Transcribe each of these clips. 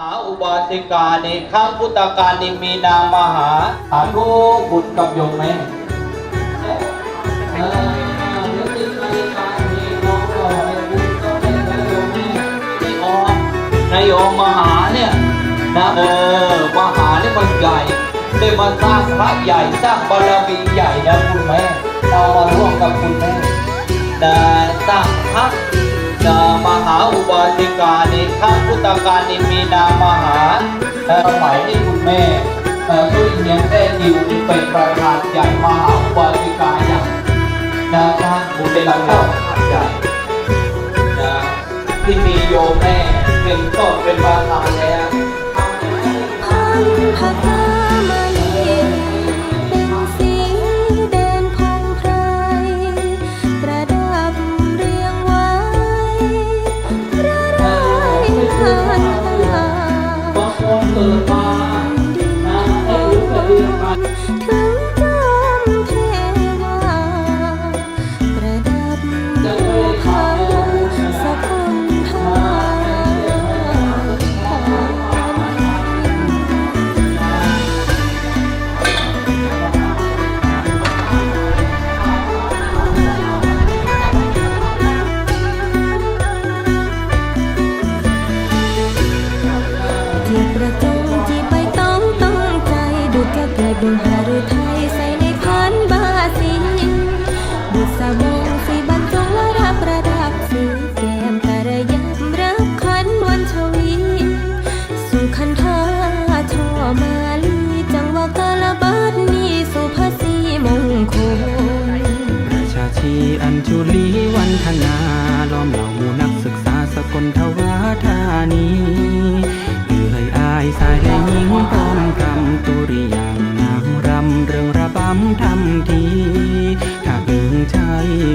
หาอุบาสิกาในข้างพุทธการนิมีนามมหาสาธุบุญกับโยมแม่เออเดี๋ยวติดนกามีองรอให้บุญกับโยมแม่ที่ออกนายโยมหาเนี่ยนะเออมหาเนี่ยมันใหญ่ได้มาสร้างพระใหญ่สร้างบารมีใหญ่นะคุณแม่เรามาร่วมกับคุณแม่นะสร้างพระนามหาอุ บาสิกาในข้างพุทธการนิมีนามหาต่อสมัยที่คุณแม่เอ่อตุ้ยเนียงได้จิวที่เป็นประธานใหญ่มหาบาสิกาใหญ่นะครับคุณเป็นเจ้าภาพใหญ่นะที่มีโยมแม่เป็นต้น ลีวันธนาล้อมเหล่าหมู่นักศึกษาสกลทวาธานีเอื่อยอายสายให้หญิงพร้อมกำตุริยางนางรำเรื่องระบำทำทีถ้าเอิงใจ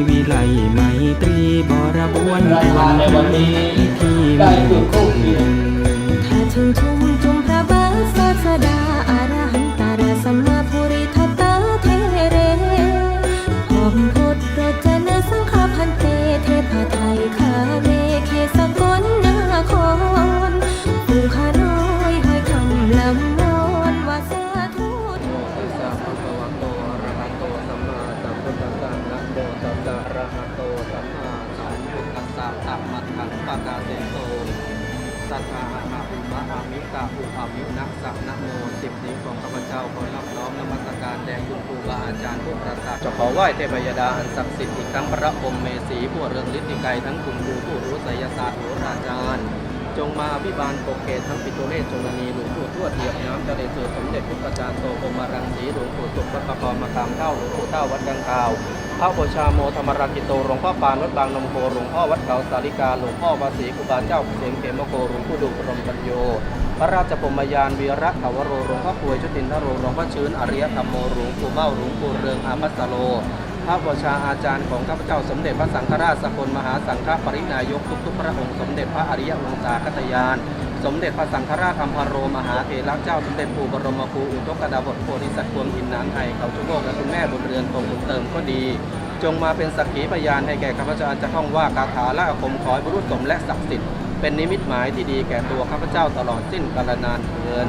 วิไลไมตรีบรบวนรายงานในวันนี้ที่ไว้เทพยดาอันศักดิ์สิทธิ์อีกทั้งพระพรหมเมสีผู้เรืองฤทธิไกรทั้งคุณครูผู้รู้ไสยศาสตร์โหราจารย์ จงมาอภิบาลปกเกตทั้งปิโตเลศจงนีหลวงปู่ทวดเหยียบน้ำเจริญเสือสมเด็จพุทธจารย์โตโกมารังสีหลวงปู่สุขวัดประกอบมาตามเท่าหลวงปู่เท่าวัดกังกาวพระโอชาโมธรรมรักิโตหลวงพ่อปานวัดบางนมโคหลวงพ่อวัดเขาสาริกาหลวงพ่อวาสีครูบาเจ้าเกษมเขมโกหลวงปู่ดุพรมปัญโย พระราชพมยานวีระขาวโรหลวงพ่อป่วยชุตินทโรหลวงพ่อชื้นอริยธรรมโมหลวงปู่เบ้าหลวงปู่เรืองอามัสโลพระบูชาอาจารย์ของข้าพเจ้าสมเด็จพระสังฆราชสกลมหาสังฆปรินายกทุกๆพระองค์สมเด็จพระอริยวงศาคตยาน สมเด็จพระสังฆราชคัมโรมหาเถรเจ้าสมเด็จปู่บรมครูอุทกดาบทโพธิสัตว์พวงอินนานไทยเขาชุโลกและคุณแม่บุญเรือนตรงบุญเติมก็ดี จงมาเป็นสักขีพยานให้แก่ข้าพเจ้าจะท่องว่าคาถาและอาคมขอให้บรรลุสมและศักดิ์สิทธิ์ เป็นนิมิตหมายที่ดีแก่ตัวข้าพเจ้าตลอดสิ้นกาลนานเทิน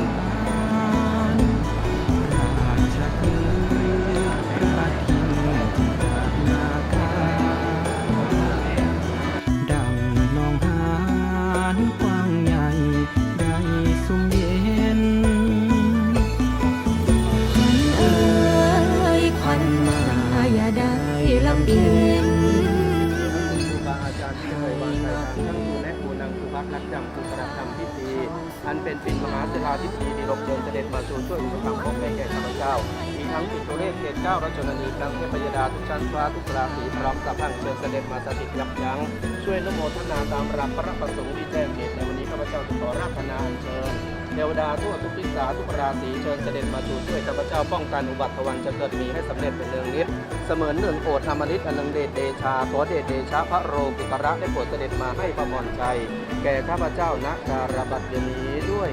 อันเป็นปิ่นมหาเสลาธิปีดีลบเดินเสด็จมาสู่ช่วยอุปถัมภ์ของแม่แก่ข้าพเจ้า มีทั้งปิตัวเลขเกตเก้ารัชนีทั้งเทพยดาทุกชั้นฟ้าทุกราศีพร้อมสัพพังเชิญเสด็จมาสถิตยับยั้งช่วยนโมทนาตามรักพระประสงค์ที่แจ้งเหตุในวันนี้ข้าพเจ้าจะขอราธนาอัญเชิญเทวดาทั่วทุกทิศาทุกราศีเชิญเสด็จมาสู่ช่วยข้าพเจ้าป้องกันอุบัติวันจะเกิดมีให้สำเร็จเป็นเนืองนิดเสมือนหนึ่งโปรดธรรมนิตอนังเดชเดชาขอเดชเดชะพระโรกุตระได้โปรดเสด็จมาให้พระมรชัยแก่ข้าพเจ้าณการบัดเดี๋ยวนี้ ด้วย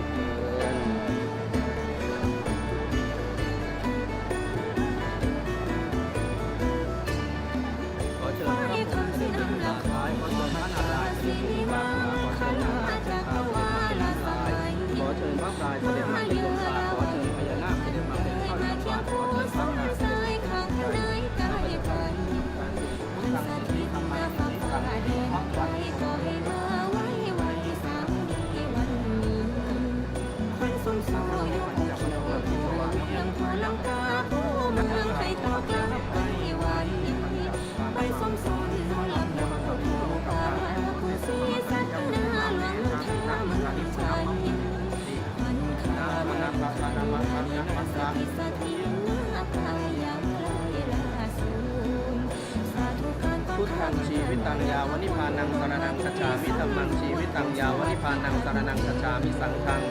ขอเชิญพระเสด็จเป็นท้ายขอเชิญพระนารายณ์เสด็จเป็นฝ่าขวาขอเชิญนพระจักราลเสด็จเป็นซ้ายเสด็จมาเป็นลมปราขอเชิญพญานาคเสด็จมาเป็นข้าวจับบาขอเชิญพระนาคเสด็จมาเป็นข้าวจับบาทกา งชีวิตังยาวนิพานังสารนังกัจฉามิธัมมังชีวิตังยาวนิพานังสารนังกัจฉามิสังฆัง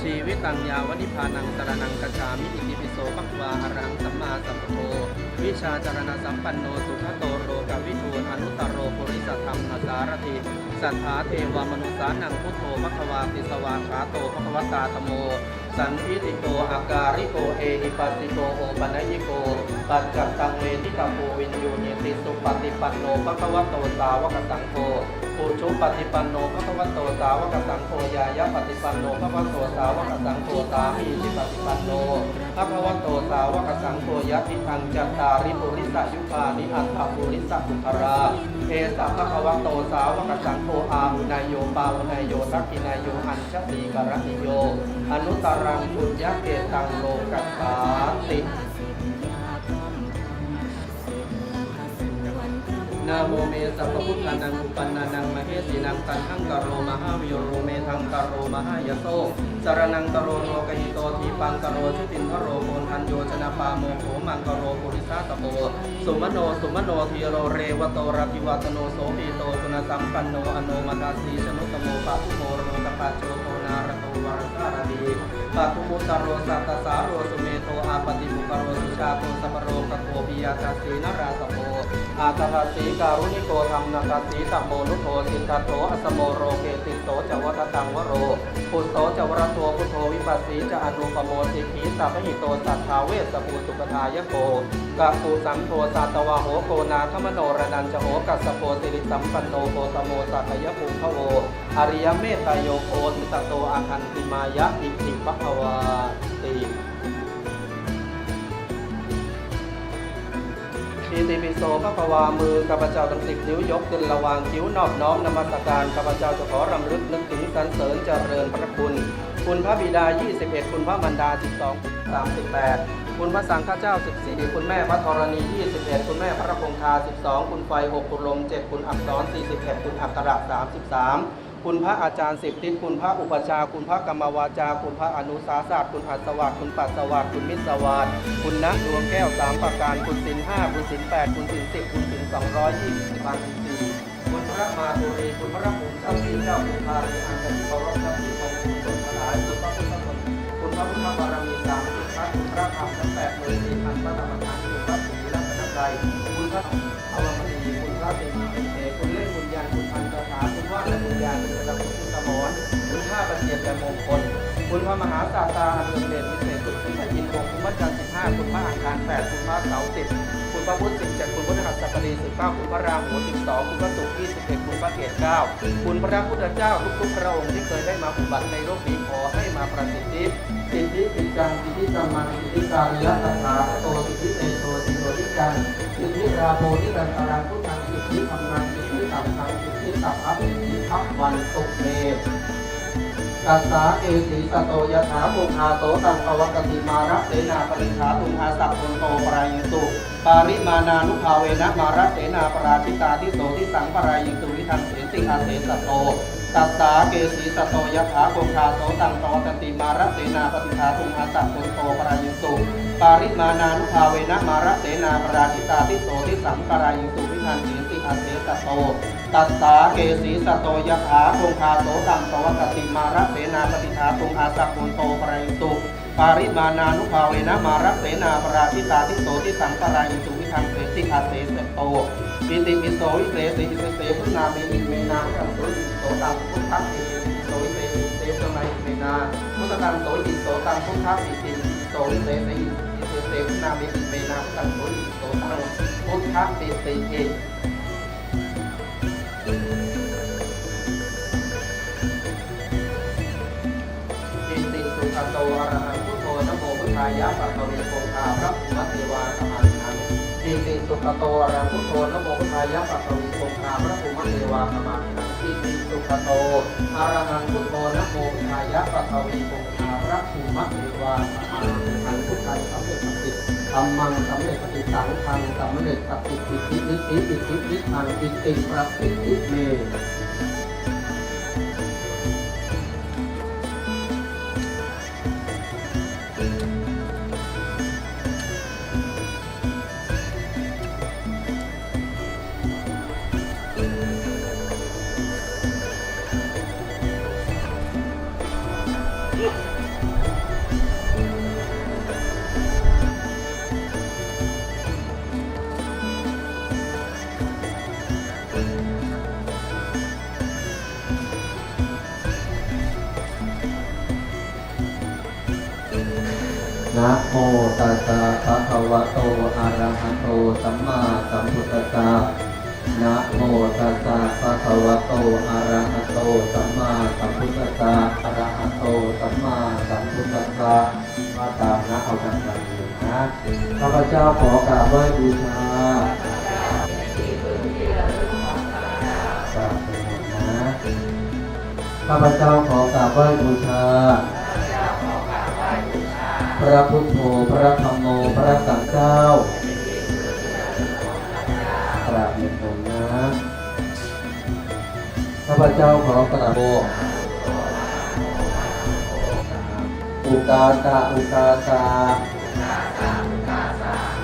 ชีวิตังยาวนิพานังสารนังกัจฉามิอิติปิโสปักวาอรังสัมมาสัมพุทโธวิชาจารณสัมปันโนสุขโตโรกวิทูอนุตตโรปุริสธรรมสารถิสัทธาเทวมนุสานังพุทโธภควาติสวาขาโตภควตาธโม สันพิติโกอาการิโกเอหิปัสสิโกโอปัญญิโกปัจจัตตังเวทิตาโพวินโยเนติสุปฏิปันโนภควโตสาวกสังโฆปุชุปฏิปันโนภควโตสาวกสังโฆยายะปฏิปันโนภควโตสาวกสังโฆสามีจิปฏิปันโนภควโตสาวกสังโฆยะทิทังจัตตาริปุริสยุคานิอัตถปุริสสุขราเอสะภควโตสาวกสังโฆอาหุนายโยปาหุนายโยทักขินายโยอัญชลีกรณิโยอนุตตรงปุญญเกตังโลกัสสาตินาโมเมสัพพุทธานังอุปันนานังมเหสีนังตันหังกโรมหาวิโรเมทังกโรมหายโสสารนังกโรโลกิโตทีปังกโรชุตินทโรโกนทันโยชนะปาโมโหมังกโรปุริสาตโมสุมโนสุมโนทีโรเรวโตรติวัตโนโสปีโตคุณสัมปันโนอโนมตาสีชนุตโมปะทุโมโรกปัจโจโตนารโตวารสารดี ปะทุมุตตโรสัตตสาโรสุเมโตอาปฏิบุกโรสุชาโตสัพโรกโตปิยาตสีนราตโม อาตาสีการุณิโกธรรมนาคาสีตัมโมนุโทสินทโตอสโมโรเกติโสจวัตตังวโรปุตโสจวรโตพุทโธวิปัสสีจะอนุปโมสิกีสัพหิโตสัทธาเวสปูสุปทายโกกะปูสัมโทสัตวะโหโกนาคมโนระนันจโหกัสโปสิริสัมปันโนโกตโมสัตยภูขโวอริยเมตตโยโคติตโตอาคันติมายะอิติปะภวา อิติปิโสพระวามือข้าพเจ้าทั้งสิบนิ้วยกขึ้นระวางคิ้วนอบน้อมนมัสการข้าพเจ้าจะขอรำลึกนึกถึงสรรเสริญเจริญพระคุณ คุณพระบิดา 21 คุณพระมารดา 12 38 คุณพระสังฆเจ้า 14 คุณแม่พระธรณี 21 คุณแม่พระคงคา 12 คุณไฟ 6 คุณลม 7 คุณอักษร 41 คุณอักขระ 33 คุณพระอาจารย์สิบทิศคุณพระอุปชา คุณพระกรรมวาจา คุณพระอนุสาสตร์คุณอัศวาสคุณปัสสวาสคุณมิตรสวาสคุณนักดวงแก้วสามประการ คุณสินห้าคุณสินแปดคุณสินสิบคุณสินสองร้อยยี่สิบพันสี่คุณพระมาตุรีคุณพระภูมิเจ้าที่เจ้าคุณพาริอันเป็นเคารพเจ้าที่ของคุณคนทั้งหลายคุณพระพุทธคุณคุณพระพุทธบารมีสามสิบพระคุณพระธรรมทั้งแปดหมื่นสี่พันพระธรรมทานคุณพระศรีรัตนตรัยคุณพระอวมณี รคุณห้าบัญเจียแต่มงคล คุณพระมหาศาสตาอันเลิศเดชวิเศษสุดคุณพระอินทร์วงคุณพระจันทร์สิบห้าคุณพระอังคารแปดคุณพระเสาสิบคุณพระพุธสิบเจ็ดคุณพระหัสบดีสิบเก้าคุณพระราหูสิบสองคุณพระศุกร์ยี่สิบเอ็ดคุณพระเกศเก้าคุณพระพุทธเจ้าทุกๆพระองค์ที่เคยได้มาอุบัติในโลกนี้ขอให้มาประสิทธิสิทธิปิจังสิทธิสัมมาสิทธิการยะตถาโตสิทธิเตโชสิโรทิจังสิทธิราโพนิรันตรังพุทธังสิทธิธรรมังสิทธิสัมพังสิทธิสัพพะสิทธิพัพวันตุเม ตัสสาเอสีสโตยถาภูคาโตตังปวกติมาระเสนาปริขาตุงอาสัพพุโตปรายิตุปาริมานานุภาเวนะมาระเสนาปราชิตาทิโสทิสังปรายิตุวิทังเสสิอาเสสโตตัสสาเกสีสโตยถาภูคาโตตังปวกติมาระเสนาปริขาตุงอาสัพพุโตปรายิตุปาริมานานุภาเวนะมาระเสนาปราชิตาทิโสทิสังปรายิตุวิทังเส อาเสสโต ตัสสาเกสีสโตยถาคงคาโสตังปวัตติมาระเสนาปฏิทาตุงอาสักขุนโตปรยุตุปาริมานานุภาเวนะมาระเสนาปราชิตาทิโสทิสังปรายุตุวิทังเสสิอาเสสโตปิติปิโสวิเศสิเสเสพุนาเมนิเมนาพุทธังโสติโสตังพุทธัสสิปิโสวิเศษเสสมัยเมนาพุทธังโสติโสตังพุทธัสสิปิโสวิเศสิเสเสพุนาเมนิเมนาพุทธังโสติโสตังพุทธัสสิเส ปิติสสุขโตอรหังพุทโธนะโมพุทธายะปัตตวิโกคาพระภูมิเทวาสมานังอิติสุขโตอรหังพุทโธนะโมพุทธายะปัตตวิโกคาพระภูมิเทวาสมานังอิติสุขโตอรหังพุทโธนะโมพุทธายะปัตตวิโกคาพระภูมิเทวาสมานังพุทธังสำเร็จสำเร็จ ธรรมังสำเร็จปฏิสังขังสำเร็จปฏิปิตินิติปิตินิทางอิติประสิทธิเม นะโมตัสสะภะคะวะโตอะระหะโตสัมมาสัมพุทธัสสะนะโมตัสสะภะคะวะโตอะระหะโตสัมมาสัมพุทธัสสะอะระหะโตสัมมาสัมพุทธัสสะมาตามนะเอาดังๆเลยนะข้าพเจ้าขอกราบไหว้บูชาข้าพเจ้าขอกราบไหว้บูชา พระพุทโธพระธรรมโมพระสังฆเจ้ากราบในผมนะข้าพเจ้าขอกราบโบอุกาตาอุกาตา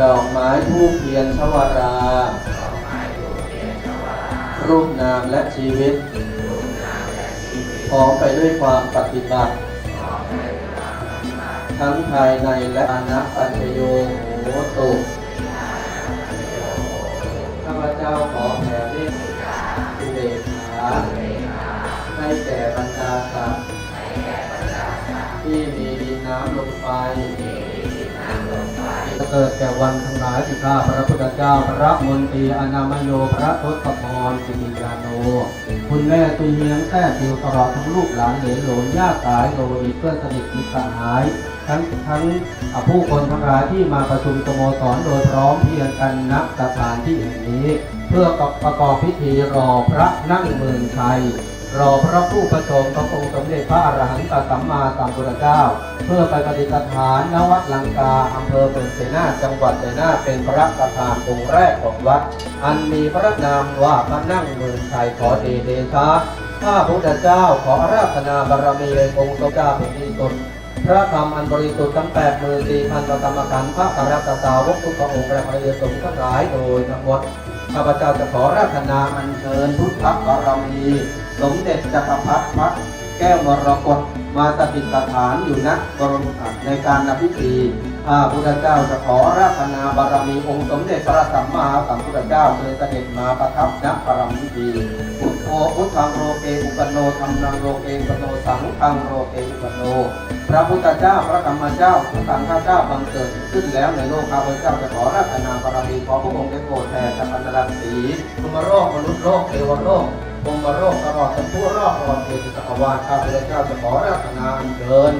ดอกไม้ทูปเทียนชวารา รูปนามและชีวิตพร้อมไปด้วยความปฏิบัติ ทั้งภายในและอนะปัญโยโหตุข้าพเจ้าขอแผ่เมตตาอุเบกขาให้แก่บรรดาสัตว์ที่มีดินน้ำลมไฟเกิดแก่วันทั้งหลายที่ข้าพระพุทธเจ้าพระมนตรีอนามโยพระทศพรสิริยาโน คุณแม่ตุยเมียงแท้ติวตลอดทั้งลูกหลานเหลนหลนญาติสายโลหิตเพื่อนสนิทมิตรสหาย ทั้งทั้งผู้คนทั้งหลายที่มาประชุมสโมสรโดยพร้อมเพรียงกันณสถานที่แห่งนี้ เพื่อประกอบพิธีรอพระนั่งเมืองชัยรอพระผู้ประชมพระองค์สมเด็จพระอรหันตสัมมาสัมพุทธเจ้า เพื่อไปปฏิสถานณวัดลังกาอำเภอเมืองเสนาจังหวัดเสนาเป็นพระประธานองค์แรกของวัด อันมีพระนามว่าพระนั่งเมืองชัยขอเดเดชะข้าพุทธเจ้าขออาราธนาบารมีในองค์ทรงเจ้าเป็นที่สุด พระธรรมอันบริสุทธิ์ทั้งแปดหมื่นสี่พันประกรรมขันพระอรัตตาวกทุกพระองค์และพระเยซูทั้งหลายโดยทั้งหมดข้าพเจ้าจะขอราธนาอัญเชิญพุทธบารมีสมเด็จจักรพรรดิพระแก้วมรกตมาสถิตสถานอยู่ณบรมในการนพิธีข้าพุทธเจ้าจะขอราธนาบารมีองค์สมเด็จพระสัมมาสัมพุทธเจ้าเชิญเสด็จมาประทับณปรมพิธี โธพุทธังโรเกอุปโนธรรมังโรเกอุปโนสังฆังโรเกอุปโน พระพุทธเจ้าพระธรรมเจ้าพระสังฆเจ้าบังเกิดขึ้นแล้วในโลกข้าพเจ้าจะขอราชนาบารมีขอพระองค์ได้โปรดแผ่สัพพันธรังสีภูมโรคมนุษย์โลกเทวโลกพรหมโลกตลอดทั้งทั่วโลกตลอดเขตจักรวาลข้าพเจ้าจะขอราชนาอัญเชิญ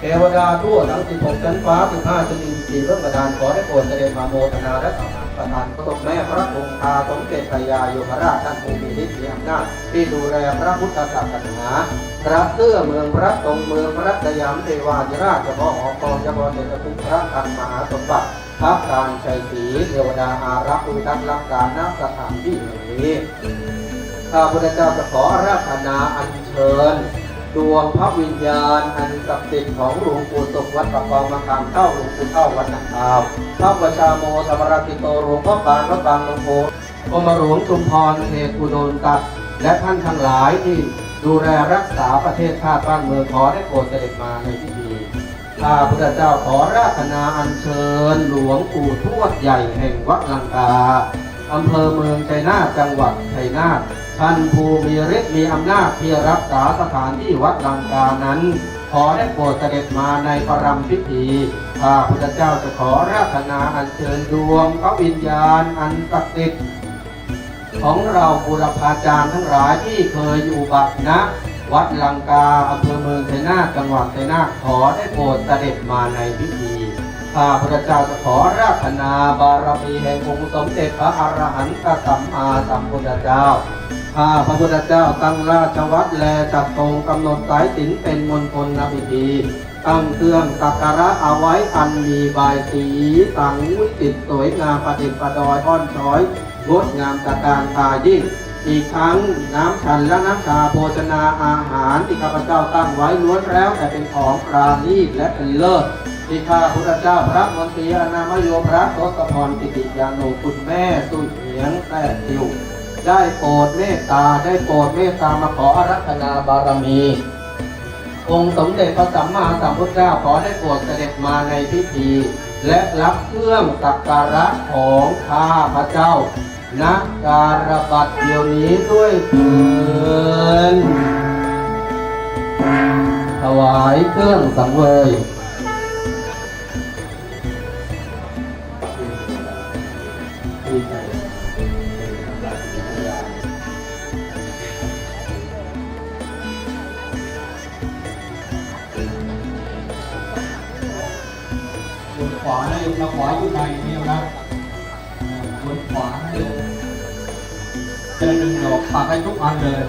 เทวดาทั่วทั้ง16ชั้นฟ้า15ชั้นดินสี่เรื่องประดานขอได้โปรดเสด็จมาโมทนาและสัม ประทานพระตกแม่พระองค์าสมเด็จพระยาโยมราชท่านผู้มีฤทธิ์มีอำนาจที่ดูแลพระพุทธศาสนาพระเตื้อเมืองพระตรงเมืองพระสยามเทวาธิราชเฉพาะหอกองเฉพาะเดชคุณพระคันมหาสมบัติพระการชัยศรีเทวดาอารักษ์อุทักษ์รักษาณสถานที่แห่งนี้ข้าพุทธเจ้าจะขอราธนาอัญเชิญ ดวงพระวิญญาณอันศักดิ์สิทธิ์ของหลวงปู่ตกวัดประกองมะขามเท่าหลวงปู่เท่าวัดนังคาวพระวชาโมธรรมรติโตหลวงพ่อปานพระบางหลวงโพกรมหลวงชุมพรเขตอุดรตัดและท่านทั้งหลายที่ดูแลรักษาประเทศชาติบ้านเมืองขอได้โปรดเสด็จมาในพิธีข้าพุทธเจ้าขอราธนาอัญเชิญหลวงปู่ทวดใหญ่แห่งวัดลังกาอำเภอเมืองชัยนาทจังหวัดชัยนาท ท่านผู้มีฤทธิ์มีอำนาจที่รักษาสถานที่วัดลังกานั้น ขอได้โปรดเสด็จมาในปรำพิธีข้าพุทธเจ้าจะขอราธนาอัญเชิญดวงพระวิญญาณอันศักดิ์สิทธิ์ของเราบุรพาจารย์ทั้งหลายที่เคยอยู่บัดนะวัดลังกาอำเภอเมืองชัยนาจังหวัดชัยนาขอได้โปรดเสด็จมาในพิธีข้าพระเจ้าจะขอราธนาบารมีแห่งองค์สมเด็จพระอรหันตสัมมาสัมพุทธเจ้า ข้าพระพุทธเจ้าตั้งราชวัตรแลจัดตรงกำหนดสายสินเป็นมณฑลนพิธีตั้งเครื่องสักการะเอาไว้อันมีบายสีสังวิจิตรสวยงามประดิษฐ์ประดอยอ่อนช้อยงดงามตะการตายิ่ง อีกทั้งน้ำฉันและน้ำชาโภชนาอาหารที่ข้าพเจ้าตั้งไว้ล้วนแล้วแต่เป็นของปราณีตและเป็นเลิศที่ข้าพุทธเจ้าพระมนตรีอนามโยพระทศพรกิติยานุคุณแม่สุเหียงแต่ติว ได้โปรดเมตตาได้โปรดเมตตามาขออารัธนาบารมี องค์สมเด็จพระสัมมาสัมพุทธเจ้าขอได้โปรดเสด็จมาในพิธี และรับเครื่องสักการะของข้าพระเจ้านักการบัตรเดียวนี้ด้วยเถินถวายเครื่องสังเวยานะโยมนะขวาอยู่ในนี่นะบนขวานะโยมจะได้เป็นดอกปากให้ทุกอันเลย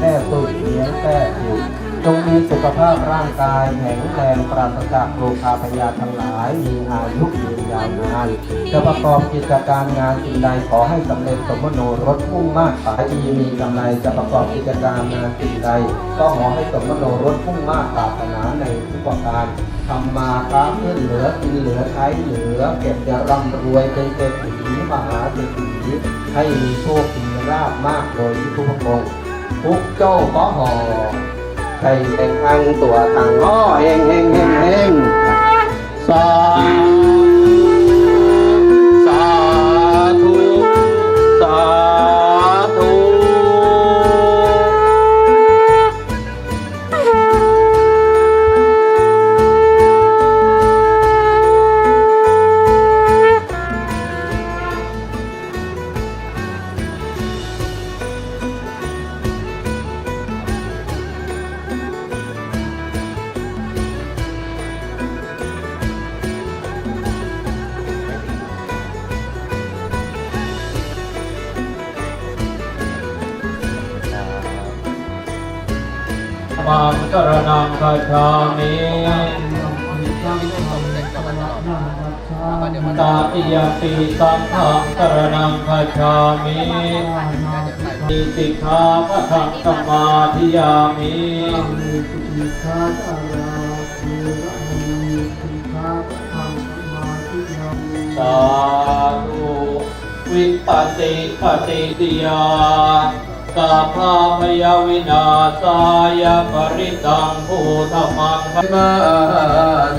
แม่สุยเลี้ยงแท้อยู่จงมีสุขภาพร่างกายแข็งแรงปราศจากโรคาพยาธิทั้งหลาย มีอายุยืนยาวนานจะประกอบกิจการงานสิ่งใดขอให้สำเร็จสมโนรสมุ่งมากขายดีมีกำไรจะประกอบกิจการงานสิ่งใด ก็ขอให้สมโนรสมุ่งมากปรารถนาในทุกประการทำมาค้าขึ้นเหลือกินเหลือใช้เหลือ เก็บจะร่ำรวยเป็นเศรษฐีมหาเศรษฐีให้มีโชคมีลาภมากโดยทุกพระองค์ พุกโจ้ก็หอใครเป็นอังตัวทางอ้อเฮงเฮงเฮงเฮงสอง ตาติยปีสังฆังตรนังคาชามิมีสิกขาปะทังสมาธิยามิสาธุวิปัสสิปฏิติยาสัพพะพยาวินาสายปริตังภูธมังมาเ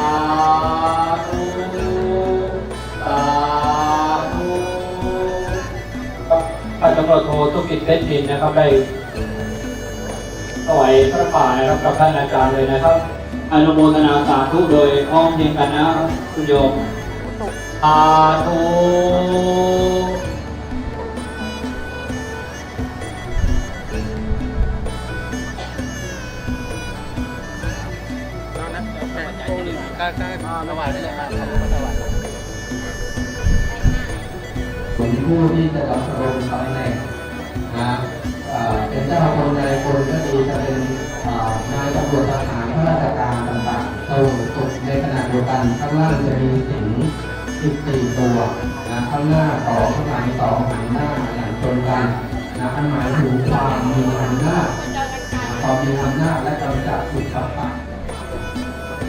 วจโทสุกิจเพชรดินนะครับได้ถวายพระป่านะครับกับท่านอาจารย์เลยนะครับอนุโมทนาสาธุโดยพร้อมเพียงกันนะคุณโยมสาธุก็ก็ถวายได้เลยครับถวาย ผมผู้ที่จะดำรงตำแหน่งนะเป็นเจ้าคนใดคนก็ดีจะเป็นนายตำรวจทหารข้าราชการต่างๆเราตกในขณะเดียวกันข้างล่างจะมีสิง14ตัวนะข้างหน้าสองข้างหลังสองหันหน้าอย่างชนกันนะอันหมายถึงความมีอำนาจความมีอำนาจและกำจัดอุปสรรค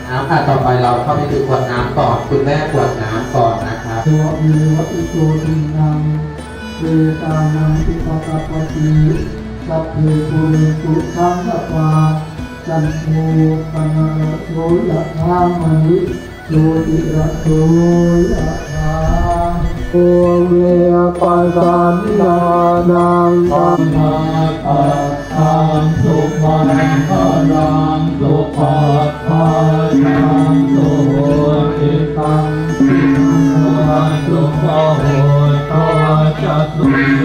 น้ำค่ะต่อไปเราเข้าไปดูขวดน้ำก่อนคุณแม่ขวดน้ำก่อนนะครับ ตัวเอวอิโตทินังเวตานังปิปะกปะติสัพเพปุเรตุสังกปาจันโทปนะระโสยะธามณิโยติระโสยะธาโอเวปัสสันดานังสัมมาปัฏฐานสุปันนรังสุปัฏฐานสุติตัง สุขโหตจัตตุเต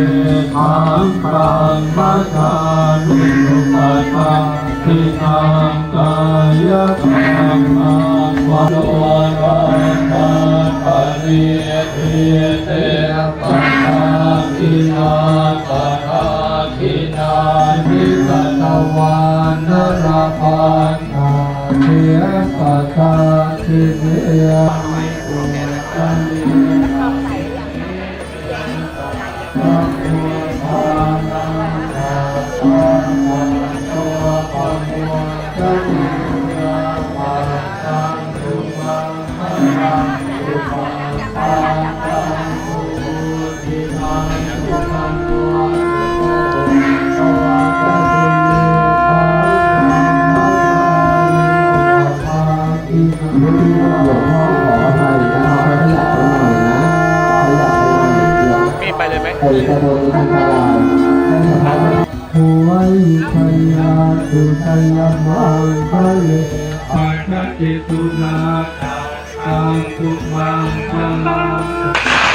ทังปังมัจจานุสุปตังทินังกายกรรมังวะโลรังกัปะริเทเตปะทาคินาปะทาคินานิกตวานนรพันนาเทปะทาคิเน ห ยวมีไปเลยไหมไอ้กระโดดอันตรายให้สภาพหวยพยาสุทยมังคะเลปัจจิตุนาตังตุมังคะลัง